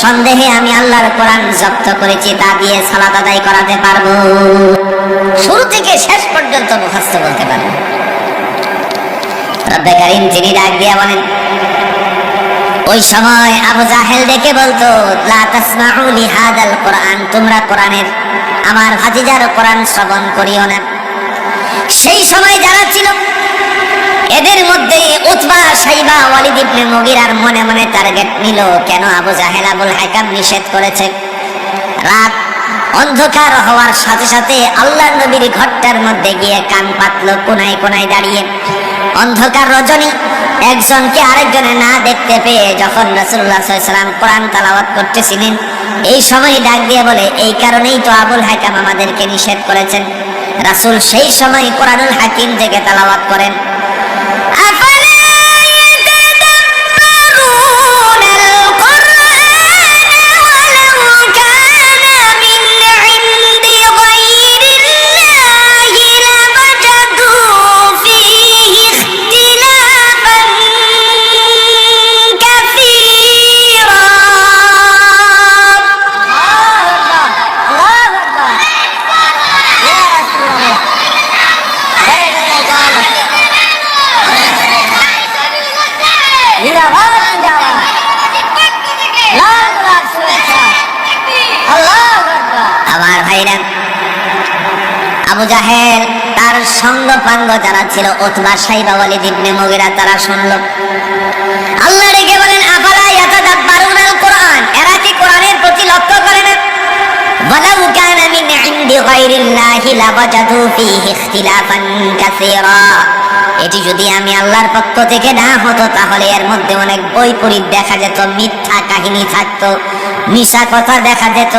নিঃসন্দেহে আমি আল্লাহর কোরআন জব্দ করেছি, তা দিয়ে সালাত আদায় করাতে পারব। শুরু থেকে শেষ পর্যন্ত মুখস্থ বলতে পারব। রব্বে কারিম যিনি ডাক দিয়া বলেন, ওই সময় আবু জাহেল ডেকে বলতো, লা তাসমাউ লিহাদাল কোরআন, তোমরা কোরআনের, আমার ভাতিজার কোরআন শ্রবণ করিও না। সেই সময় যারা ছিল এদের মধ্যে উতবা সাইবা ওয়ালিদ ইবনে মুগিরার মনে মনে টার্গেট নিল, কেন আবু জাহেল আবুল হাকাম নিষেধ করেছে? রাত অন্ধকার হওয়ার সাথে সাথে আল্লাহ নবীর ঘরটার মধ্যে গিয়ে কান পাতলো, কোনায় কোনায় দাঁড়িয়ে। অন্ধকার রজনী, একজনকে আরেকজনে না দেখতে পেয়ে যখন রসুল্লাহ সাল্লাম কোরআন তালাওয়াত করতেছিলেন, এই সময় ডাক দিয়ে বলে, এই কারণেই তো আবুল হাকাম আমাদেরকে নিষেধ করেছেন। রাসূল সেই সময় কোরআনুল হাকিম থেকে তালাওয়াত করেন। and আবু জাহেল তার সঙ্গ পাঙ্গ যারা ছিল ওতবা সাইবা ওয়ালিদ ইবনে মুগিরা, তারা শুনল। আল্লাহ রেগে বলেন, আফালা কোরআন? এরা কি কোরআনের প্রতি লক্ষ্য করে না? ওয়ালাউ কানা মিন ইনদি গায়রিল্লাহি ফীহি ইখতিলাফান এটি যদি আমি আল্লাহর পক্ষ থেকে না হতো, তাহলে এর মধ্যে অনেক বৈপরীত দেখা যেত, মিথ্যা কাহিনী থাকতো। মিশা কথা দেখা যেত,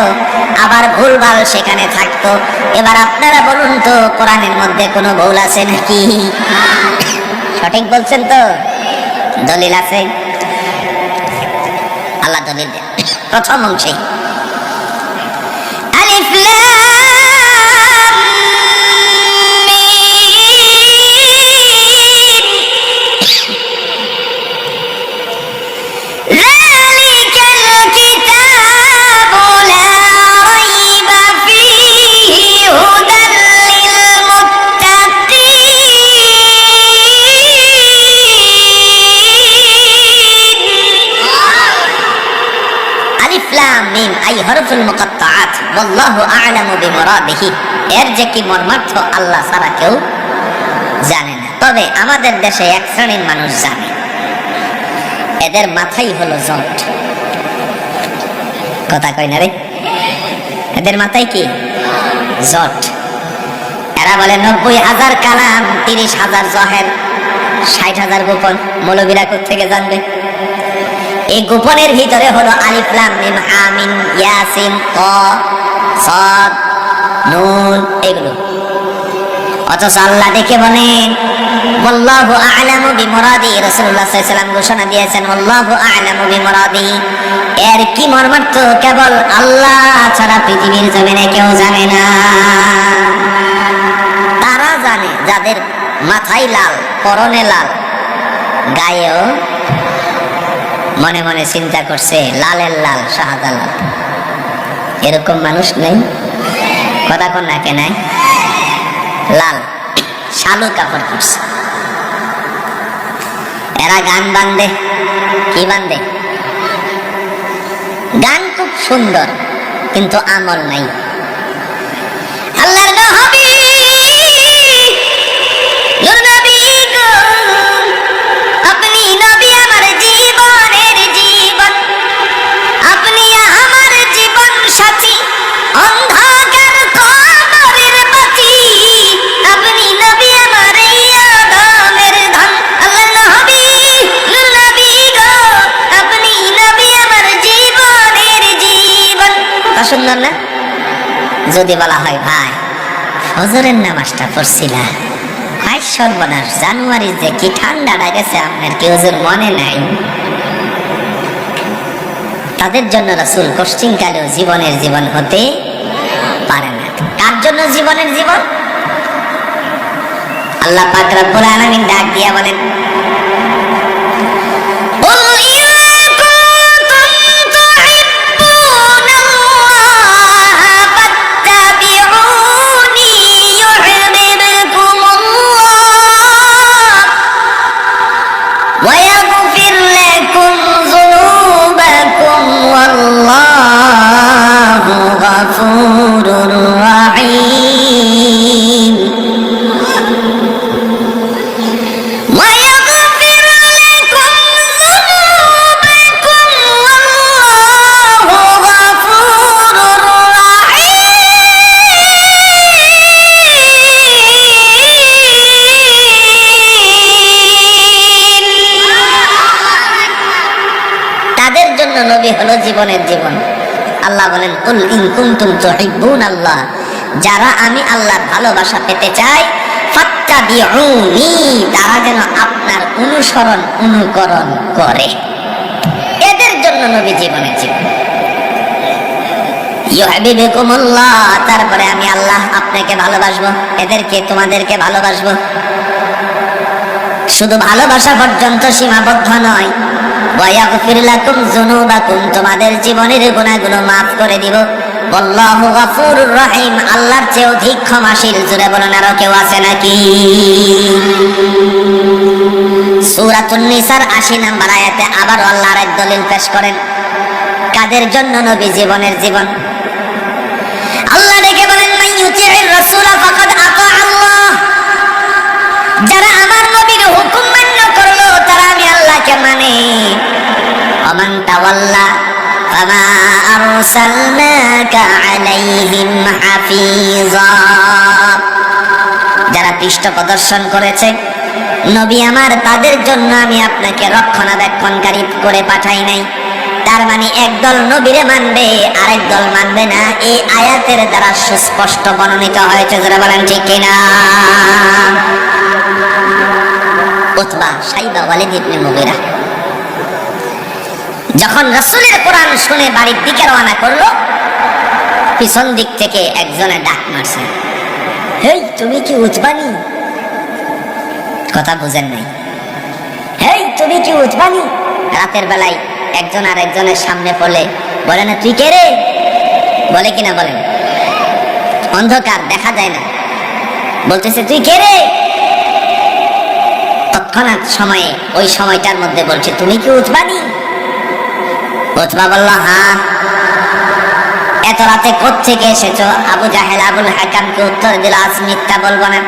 আবার ভুলভাল সেখানে থাকতো। এবার আপনারা বলুন তো, কোরআনের মধ্যে কোনো ভুল আছে নাকি? সঠিক বলছেন তো? দলিল আছে? আল্লাহ দলিল প্রথম অংশে, আলিফ কথা কই এদের মাথায় কি? জট। এরা বলে নব্বই হাজার কালাম, তিরিশ হাজার জহের, ষাট হাজার গোপন। মৌলবীরা থেকে জানবে? এই গোপনের ভিতরে হলো আলিফ লাম মিম আমিন ইয়াসিন ক, সদ, নুন, এগুলো। অথচ আল্লাহ দেখে বলেন ওয়াল্লাহু আ'লামু বিমুরাদি। রাসূলুল্লাহ সাল্লাল্লাহু আলাইহি ওয়াসাল্লাম ঘোষণা দিয়েছেন ওয়াল্লাহু আ'লামু বিমুরাদি। এর কি মর্মার্থ? কেবল আল্লাহ ছাড়া পৃথিবীর জমিনে কেউ জানে না। তারা জানে, যাদের মাথায় লাল, পরনে লাল, গায়েও মনে মনে চিন্তা করছে, লালের লাল শাহজালাল এরকম মানুষ নেই। কথা কোন নাকে নাই? লাল শালু কাপড় পরছে। এরা গান বান্ধে কি বান্ধে গান খুব সুন্দর, কিন্তু আমল নাই। আল্লাহর যদি বলা হয় ভাই ফজরের নামাজটা পড়ছিলা? ভাই, সর্বনাশ, জানুয়ারি যে কি ঠান্ডা লাগেছে আপনার কি হুজুর মনে নাই? তাদের জন্য রাসূল কষ্টিং কালেও জীবনের জীবন হতে পারে না। কার জন্য জীবনের জীবন? আল্লাহ পাক রব্বুল আলামিন ডাক দিয়া বলেন হলো জীবনের জীবন। আল্লাহ বলেন, কুল ইন কুনতুম তুহিব্বুন আল্লাহ। যারা আমি আল্লাহর ভালোবাসা পেতে চাই, ফাত্তাবিউনি, তারা যেন আপনার অনুসরণ, অনুকরণ করে। এদের জন্য নবী জীবনের জীবন ইউহিবুকুমুল্লাহ তারপরে আমি আল্লাহ আপনাকে ভালোবাসবো, এদেরকে তোমাদেরকে ভালোবাসবো। শুধু ভালোবাসা পর্যন্ত সীমাবদ্ধ নয়। তোমাদের জীবনের করে দিব। আল্লাহু রহিম, আল্লাহর চেয়ে অধিক ক্ষমাশীল। জুড়ে বলেন, আরও কেউ আছে নাকি? নিসার 80 নম্বর আয়াতে আবার আল্লাহর এক দলিল পেশ করেন। কাদের জন্য নবী জীবনের জীবন? আল্লাহ ডেকে বলেন ফাকাদ আতা আল্লাহ। যারা অমান তাওয়াল্লা ফামা আরসালনাকা আলাইহিম হাফিজা যারা পৃষ্ঠ প্রদর্শন করেছে, নবী আমার, তাদের জন্য আমি আপনাকে রক্ষণাবেক্ষণকারী করে পাঠাই নাই। তার মানে একদল নবীরে মানবে, আরেক দল মানবে না। এই আয়াতের দ্বারা সুস্পষ্ট বর্ণিত হয়েছে যারা বলেন ঠিক কিনা? উতবা, সাইবা ওয়ালিদ ইবনে মুগিরা। যখন রসুলের কোরআন শুনে বাড়ির দিকে রওনা করল, পিছন দিক থেকে একজনে ডাক মারছে। হেই, তুমি কি উতবানি কথা বুঝেন নাই। হেই, তুমি কি উজবানি? রাতের বেলায় একজন আর একজনের সামনে পড়লে বলে, না, তুই কে রে? বলে কিনা বলেন। অন্ধকার দেখা যায় না। বলতেছে, তুই কে রে? তৎক্ষণাৎ সময়ে ওই সময়টার মধ্যে বলছে, তুমি কি উঠবানি উঠবা বলল হ্যাঁ এত রাতে কোথেকে এসেছ? আবু জাহেল আবুল হাকামকে উত্তর দিল, আজ মিথ্যা বলব না।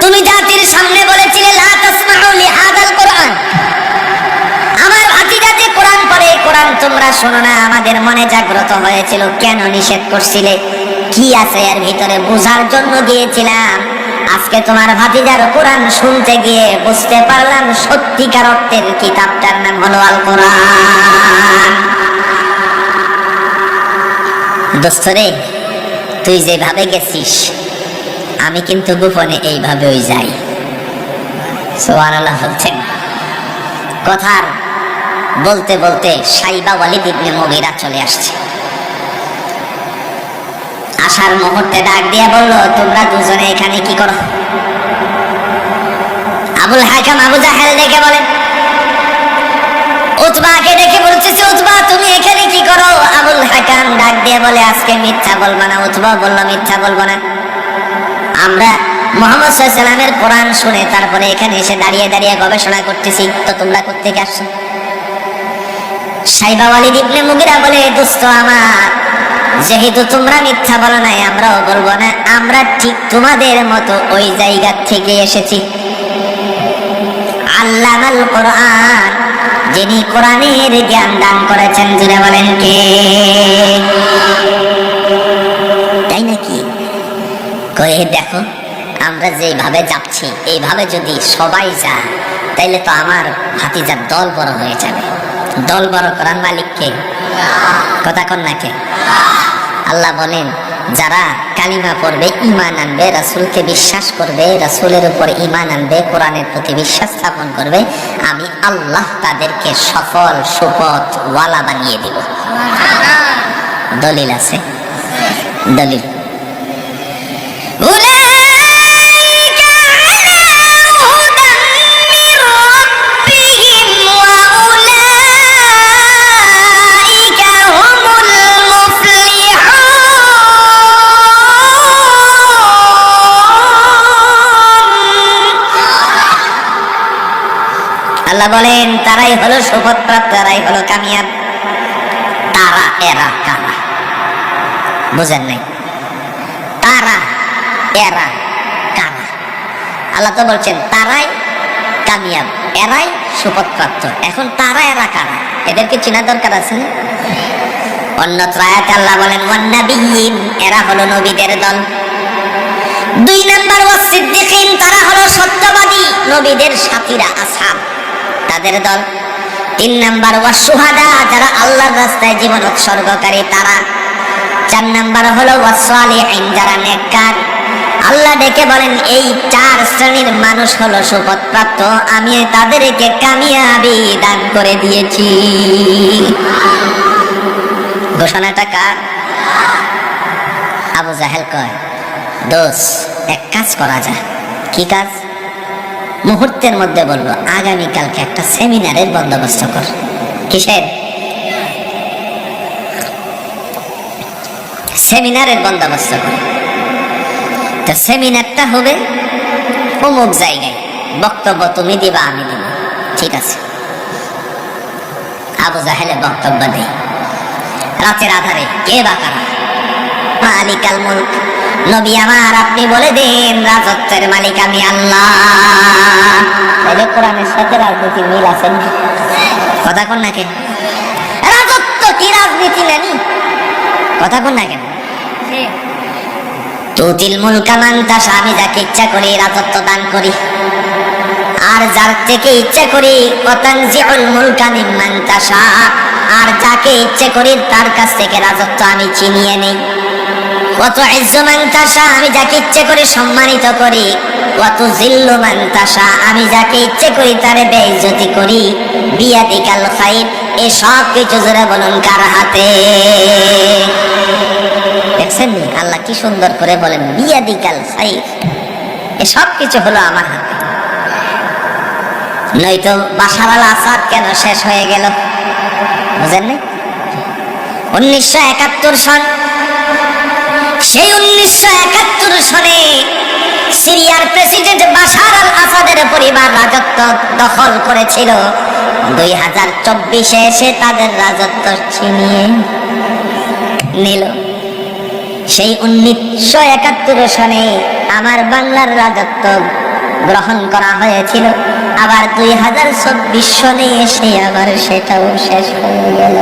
তুমি জাতির সামনে বলেছিলে, লা তাসমাউ লিহাদাল কোরআন। আমার ভাতিজা যে কোরআন পড়ে কোরআন তোমরা শোনো না, আমাদের মনে জাগ্রত হয়েছিল, কেন নিষেধ করছিলে? কি আছে এর ভিতরে বোঝার জন্য দিয়েছিলাম। আজকে তোমার ভাতিজার কোরআন শুনতে গিয়ে বুঝতে পারলাম সত্যিকার অর্থের কিতাবটার নাম হলো আল কোরআন দোস্তরে, তুই যেভাবে গেছিস, আমি কিন্তু গোপনে এইভাবে ওই যাই। সোয়ান আল্লাহ বলছেন, কথার বলতে বলতে সাইবা ওয়ালিদ ইবনে মুগিরা চলে আসছে। আসার মুহূর্তে ডাক দিয়া বলল, তোমরা দুজনে এখানে কি করো? আবুল হাকাম আবু জাহেল ডেকে বলেন উতবাকে ডেকে বলতেছে উতবা তুমি এখানে কি করো? আবুল হাকাম ডাক দিয়ে বলে, আজকে মিথ্যা বলব না। উতবা বলল, মিথ্যা বলব না। আমরা মোহাম্মদ সাল্লামের কোরআন শুনে তারপরে এখানে এসে দাঁড়িয়ে দাঁড়িয়ে গবেষণা করতেছি, তো তোমরা কোথেকে আসছো? সাইবা ওয়ালিদ ইবনে মুগিরা বলে, দোস্ত, আমার যেহেতু তোমরা মিথ্যা বলো নাই, আমরাও বলব না। আমরা ঠিক তোমাদের মতো ওই জায়গা থেকে এসেছি। আল্লামাল কোরআন, যিনি কোরআনের জ্ঞান দান করেছেন বলেন কে? তাই নাকি? কয়ে দেখো, আমরা যেভাবে যাচ্ছি, এইভাবে যদি সবাই যায়, তাইলে তো আমার ভাতিজার দল বড় হয়ে যাবে। দল বড় করার মালিককে। কথা কন নাকে আল্লাহ বলেন, যারা কালিমা পড়বে ইমান আনবে, রাসূলকে বিশ্বাস করবে, রাসূলের উপর ইমান আনবে, কোরআনের প্রতি বিশ্বাস স্থাপন করবে, আমি আল্লাহ তাদেরকে সফল, সুপথ ওয়ালা বানিয়ে দিব। দলিল আছে? দলিল। আল্লাহ বলেন, তারাই হলো সুপথপ্রাপ্ত তারাই হলো কামিয়াব। তারা, এরা কারা বুঝেন নাই? তারা, এরা কারা আল্লাহ তো বলছেন, তারাই কামিয়াব, এরাই সুপথপ্রাপ্ত এখন তারা, এরা কারা? এদেরকে চেনা দরকার আছে? অন্য ত্রায়াতে আল্লাহ বলেন ওয়ান্নাবিয়িন এরা হলো নবীদের দল। দুই নাম্বার ওয়াসিদ্দিকিন তারা হলো সত্যবাদী, নবীদের সাথীরা, আসহাব। তাদের দল। তিন নাম্বার ওয়াসুহাদা যারা আল্লাহর রাস্তায় জীবন উৎসর্গকারী তারা। চার নাম্বার হলো ওয়াসালিহিন যারা নেককার। আল্লাহ ডেকে বলেন, এই চার শ্রেণির মানুষ হলো সুপথপ্রাপ্ত। আমি তাদেরকে কামিয়াবি দান করে দিয়েছি। ঘোষণাটা কার? আবু জাহেল কয় দোষ এক কাজ করা যায়। কি কাজ? মুহূর্তের মধ্যে বলব, আগামীকালকে একটা সেমিনারের বন্দোবস্ত কর। কিসের সেমিনারের বন্দোবস্ত কর। তো সেমিনারটা হবে অমুক জায়গায়। বক্তব্য তুমি দিবা, আমি দিব। ঠিক আছে। আবু জাহেলে বক্তব্য দেয়। রাতের আধারে কে বা কারা? মালিকাল মুলক। নবী আমার আপনি বলে দিন রাজত্বের মালিক আমি আল্লাহ। তাহলে কোরআনের সাথে রাজনীতির মিল আছে না? কথা কোন না কেন? রাজত্ব কি রাজনীতি নানি? কথা কোন না কেন? তুতিল মুলকা মান তাশা আমি যাকে ইচ্ছা করি রাজত্ব দান করি। আর যার থেকে ইচ্ছা করি অতানজিউল মুলকা মিম্মান তাশা। আর যাকে ইচ্ছে করি তার কাছ থেকে রাজত্ব আমি চিনিয়ে নেই। কত ইজ্জমান তাশা, আমি যাকে ইচ্ছে করে সম্মানিত করি। কত জিল্লুমান তাশা, আমি যাকে ইচ্ছে করি তারে বেইজ্জতি করি। বিয়াদিকাল খাইর, এ সব কিছু জোরে বলুন কার হাতে? দেখছেন? আল্লাহ কি সুন্দর করে বলেন, বিয়াদিকাল খাইর, এ সব কিছু হলো আমার হাতে। নয়তো বাসাওয়ালা আসাদ কেন শেষ হয়ে গেল? বুঝেননি? উনিশশো একাত্তর সন সেই উনিশশো একাত্তর সনে সিরিয়ার প্রেসিডেন্ট বাশার আল আসাদের পরিবার রাজত্ব দখল করেছিল। দুই হাজার চব্বিশে এসে তাদের রাজত্ব ছিনিয়ে নিল। সেই উনিশশো একাত্তর সনে আমার বাংলার রাজত্ব গ্রহণ করা হয়েছিল। আবার দুই হাজার চব্বিশ সনে এসে আবার সেটাও শেষ হয়ে গেল।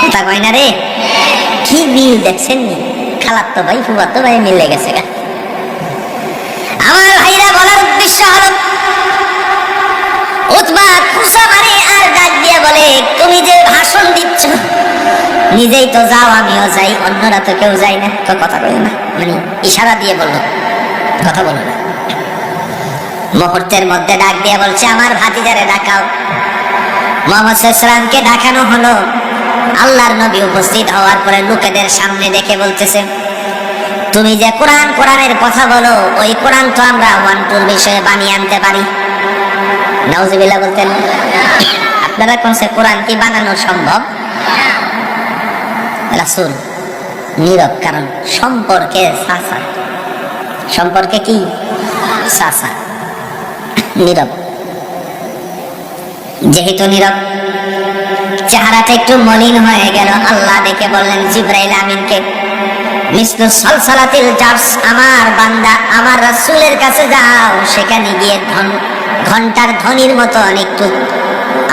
কথা কয় না রে? কি মিল দেখছেন নি খালার তো ভাই ফুয়ার তো ভাই মিলে গেছে গা। আমার ভাইরা বলার উদ্দেশ্য হলো উতবা খুশা মারে আর ডাক দিয়ে বলে, তুমি যে ভাষণ দিচ্ছ, নিজেই তো যাও, আমিও যাই, অন্যরা তো কেউ যায় না। তো কথা বলে না মানে ইশারা দিয়ে বলল, কথা বলো না। মুহূর্তের মধ্যে ডাক দিয়ে বলছে, আমার ভাতিজারে ডাকাও। মোহাম্মদ সাল্লামকে ডাকানো হলো। আল্লাহর নবী উপস্থিত হওয়ার পরে লোকেদের সামনে দেখে বলতেছে, তুমি যে কোরআন, কোরআনের কথা বলো, ওই কোরআন তো আমরা ওয়ান টুর বিষয়ে বানিয়ে আনতে পারি। নাউজুবিল্লাহ বলতেন, আপনারা কোনছে কোরআন কি বানানো সম্ভব? রাসূল, নীরব, কারণ সম্পর্কে সাসা। সম্পর্কে কি? সাসা। নীরব। যেহেতু নীরব, চেহারাটা একটু মলিন হয়ে গেল। আল্লাহ দেখে বললেন, জিব্রাইল আমিনকে, মিসলু সলসলাতিল জার্স, আমার বান্দা, আমার রাসূলের কাছে যাও। সেখানে গিয়ে ধন, ঘণ্টার ধ্বনির মতন একটু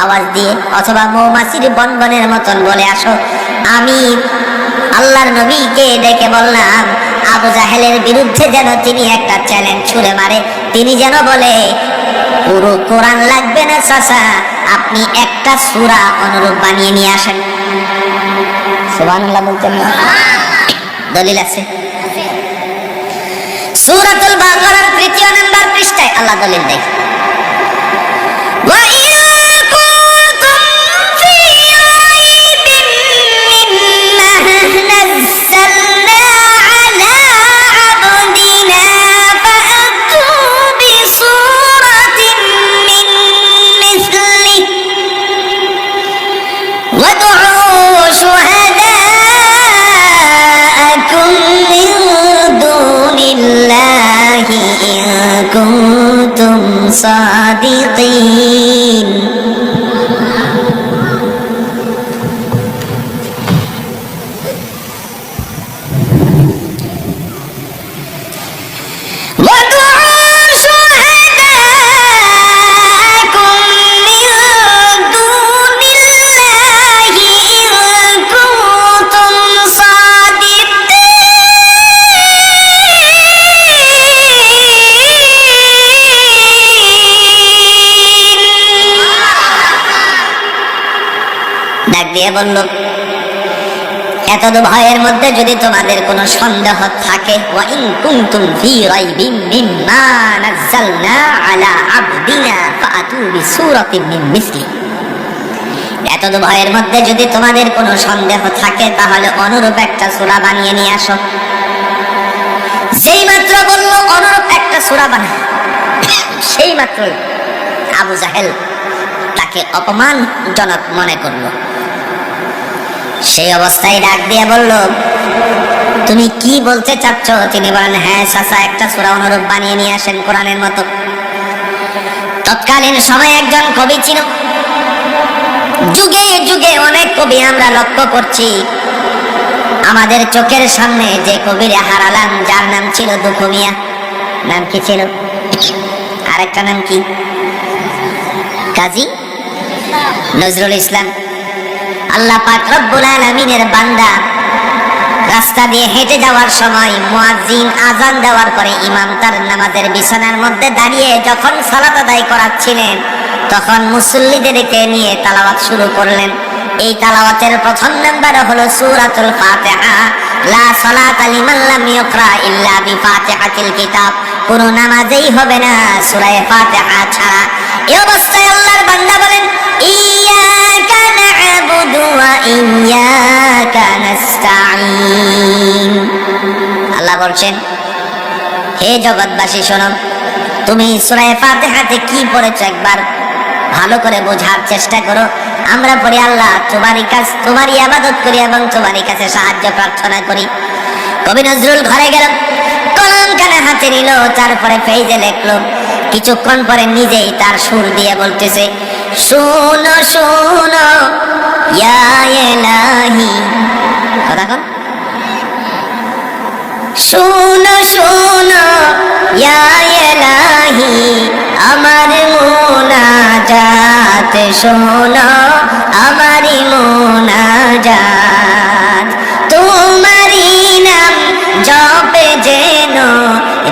আওয়াজ দিয়ে, অথবা মৌমাছির বনবনের মতন বলে, আসো, আমি আল্লাহর নবীকে ডেকে বললাম, আবু জাহেলের বিরুদ্ধে যেন তিনি একটা চ্যালেঞ্জ ছুড়ে মারে। তিনি যেন বলে, পুরো কোরআন লাগবে না চাচা আপনি একটা সুরা অনুরূপ বানিয়ে নিয়ে আসেন। সুবহানাল্লাহ বলতেন না। দলিল আছে? সূরাতুল বাকারার তৃতীয় নাম্বার পৃষ্ঠায় আল্লাহ দলিল দেয়। كنتم صادقين বলল এত ভয়ের মধ্যে যদি তোমাদের কোনো সন্দেহ থাকে ভয়ের মধ্যে যদি তোমাদের সন্দেহ থাকে, তাহলে অনুরূপ একটা সূরা বানিয়ে নিয়ে আসো। যেই মাত্র বলল অনুরূপ একটা সূরা বানা সেই মাত্রই আবু জাহেল তাকে অপমানজনক মনে করল। সেই অবস্থায় ডাক দিয়ে বলল, তুমি কি বলতে চাচ্ছ? তিনি বলেন হ্যাঁ চাচা, একটা সূরা অনুরূপ বানিয়ে নিয়ে আসেন কোরআনের মতো। তৎকালীন সময় একজন কবি ছিল। যুগে যুগে অনেক কবি আমরা লক্ষ্য করছি। আমাদের চোখের সামনে যে কবিরে হারালাম, যার নাম ছিল দুখুমিয়া। নাম কি ছিল? আরেকটা নাম কি? কাজী নজরুল ইসলাম। আল্লাহ পাক রব্বুল আলামিনের বান্দা। রাস্তা দিয়ে হেঁটে যাওয়ার সময় মুয়াজ্জিন আজান দেওয়ার পরে ইমাম তার নামাজের বিছানার মধ্যে দাঁড়িয়ে যখন সালাত আদায় করাচ্ছিলেন, তখন মুসল্লিদেরকে নিয়ে তালাওয়াত শুরু করলেন। এই তালাওয়াতের প্রথম নাম্বার হলো সূরাতুল ফাতিহা। লা সালাতা লিমান লাম ইকরা ইল্লা বিফাতিহাতিল কিতাব। কোন নামাজেই হবে না সূরা ফাতিহা ছাড়া। এই অবস্থায় আল্লাহ বলছেন, হে জগৎবাসী, শোনো, তুমি সূরা ফাতিহাতে কি পড়েছো একবার? ভালো করে বোঝার চেষ্টা করো। আমরা পড়ি আল্লাহ, তোমারই কাছ তোমারই আবাদত করি এবং তোমারই কাছে সাহায্য প্রার্থনা করি। কবি নজরুল ঘরে গেল, কলম কানে হাতে নিল, তারপরে পেজে লেখলো। কিছুক্ষণ পরে নিজেই তার সুর দিয়ে বলতেছে, শোনো শোনো কথা কন। শোনো শোনো ইয়া এলাহি আমার মোনাজাত শোনো আমারি মোনাজাত। তোমারি নাম জপে যেন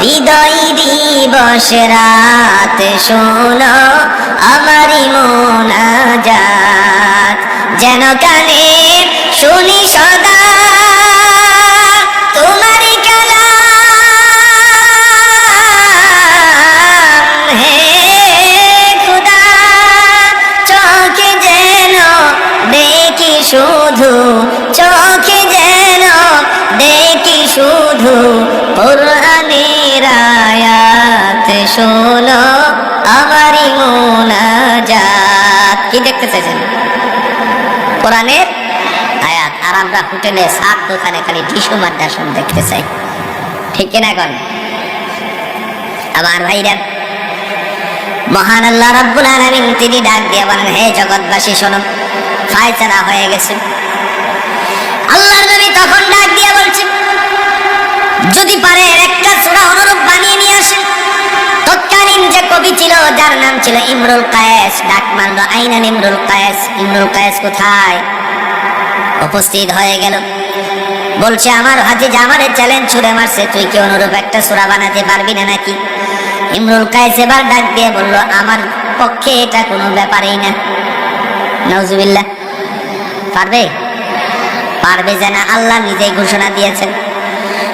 হৃদয় দিবস রাত শোনো আমারি মোনাজাত। যেন কানে শুনি সদা। তোমারি কালাম হে খুদা, চোখে যেন দেখি শুধু, চোখে যেন দেখি শুধু কোরআনের আয়াত শোনো, আমারই মোনাজাত। কি দেখতে চাইছেন? কোরআনের আয়াত। আর আমরা হোটেলে সাত দোকানে খালি টিসু মাদ্রাসন দেখতে চাই। ঠিক কিনা কন আমার ভাইরা, মহান আল্লাহ রব্বুল আলামিন, তিনি ডাক দিয়ে বলেন, হে জগৎবাসী, শোনো, ফায়সালা হয়ে গেছে। আল্লাহর নবী তখন ডাক দিয়ে বলছেন যদি পারে, একটা সূরা অনুরূপ বানিয়ে নিয়ে আসেন তৎকালীন যে কবি ছিল, যার নাম ছিল ইমরুল কায়েস। ডাক মারলো আইনান ইমরুল কায়েস ইমরুল কায়েস কোথায়? উপস্থিত হয়ে গেল। বলছে, আমার ভাতিজা আমারে চ্যালেঞ্জ ছুড়ে মারছে, তুই কি অনুরূপ একটা সূরা বানাতে পারবি না নাকি? ইমরুল কায়েস এবার ডাক দিয়ে বলল, আমার পক্ষে এটা কোনো ব্যাপারই না। নজুবিল্লাহ পারবে? পারবে যেন আল্লাহ নিজেই ঘোষণা দিয়েছেন।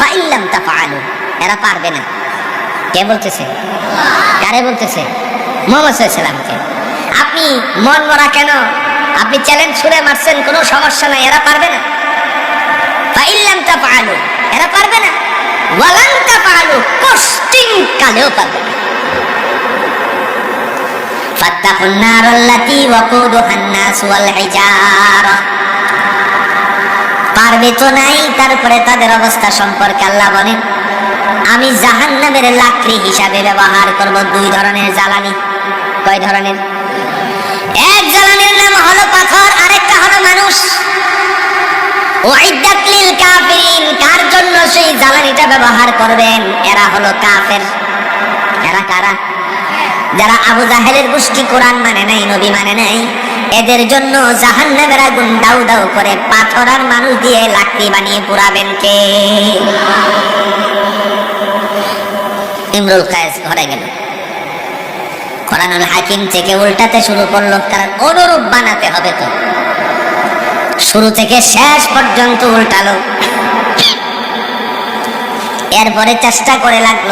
ফাইল্লাম তাফআলু এরা পারবে না কে বলতেছে কারে বলতেছে মোহাম্মদ সাল্লামকে আপনি মন মরা কেন আপনি চ্যালেঞ্জ ছুড়ে মারছেন কোনো সমস্যা নাই এরা পারবে না ফাইল্লাম তাফআলু এরা পারবে না ওয়ালান তাফআলু কষ্টিং কালেও পারবে না فاتقوا النار التي وقودها الناس والحجارة পারবে তো নাই তারপরে তাদের অবস্থা সম্পর্কে আল্লাহ বলেন, আমি জাহান্নামের লাকড়ি হিসাবে ব্যবহার করব দুই ধরনের জ্বালানি। কয় ধরনের? এক জ্বালানির নাম হলো পাথর, আরেকটা হলো মানুষ। কার জন্য সেই জ্বালানিটা ব্যবহার করবেন? এরা হলো কাফের। এরা কারা? যারা আবু জাহেলের গোষ্ঠী কোরআন মানে নাই, নবী মানে নাই। এদের জন্য জাহান্নামের আগুন দাউ দাউ করে পাথর আর মানুষ দিয়ে লাকড়ি বানিয়ে পুরাবেন কে? ইমরুল কায়েস ঘরে গেল। হাকিম থেকে উল্টাতে শুরু করল কারণ অনুরূপ বানাতে হবে তো। শুরু থেকে শেষ পর্যন্ত উল্টালো। এরপরে চেষ্টা করে লাগল।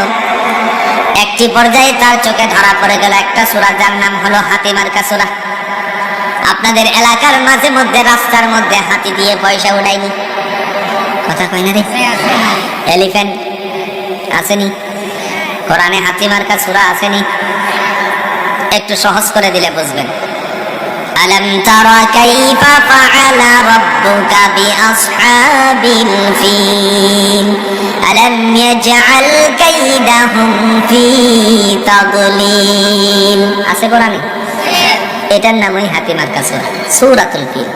একটি পর্যায়ে তার চোখে ধরা পড়ে গেল একটা সুরা, যার নাম হলো হাতিমার্কা সুরা আপনাদের এলাকার মাঝে মধ্যে রাস্তার মধ্যে হাতি দিয়ে পয়সা উঠাইনি কথা কয় না রে এলিফ্যান্ট আসেনি কোরআনে হাতিমার্কা সুরা আসেনি একটু সহজ করে দিলে বুঝবেন ألم تر كيف فعل ربك بأصحاب الفيل ألم يجعل كيدهم في تضليل আছে কোরআনে এটার নামই হাতিমার কাছে সৌরাতুল ফিল।